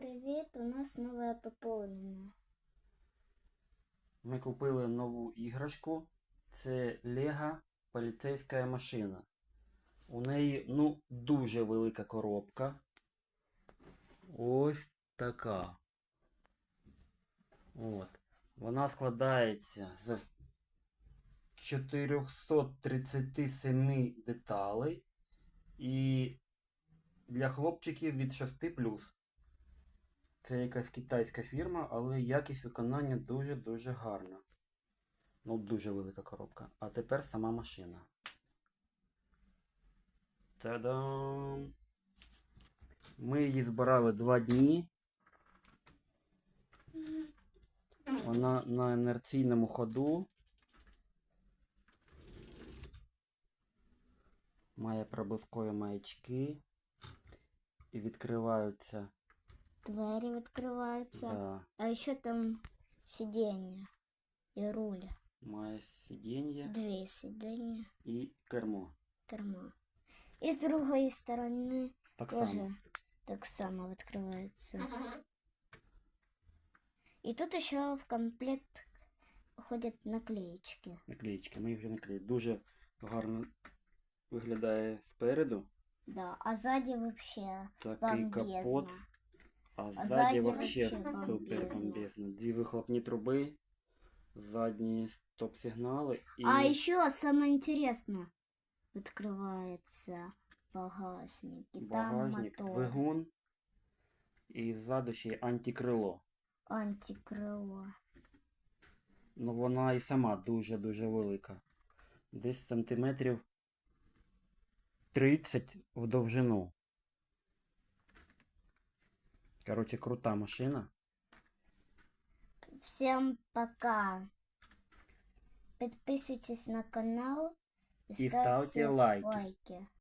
привіт! У нас нове поповнення. Ми купили нову іграшку. Це Лего поліцейська машина. У неї ну дуже велика коробка. Ось така. От. Вона складається з 437 деталей. І для хлопчиків від 6 Це якась китайська фірма, але якість виконання дуже-дуже гарна. Ну, дуже велика коробка. А тепер сама машина. Та-дам! Ми її збирали два дні. Вона на інерційному ходу. Має проблискові маячки. І відкриваються. Двері відкриваються. Да, А ще там сидіння і руль. має сидіння Дві сидіння, і кермо. кермо. І з другої сторони Так теж само. так само відкривається. І тут ще в комплект входять наклеїчки. Наклеїчки. Ми їх вже наклеїли. Дуже гарно виглядає спереду. Да, а ззаді вообще Такий капот. А ззаді вообще супер бомбезно. Дві вихлопні труби, задні стоп-сигнали і А ще саме інтересне відкривається багажник. І багажник, там мотор. двигун. І ззаду ще й антикрило. Антикрило. Ну вона і сама дуже-дуже велика. Десь сантиметрів 30 в довжину. Короче, крута машина. Всем пока. Подписывайтесь на канал И ставьте лайки. лайки.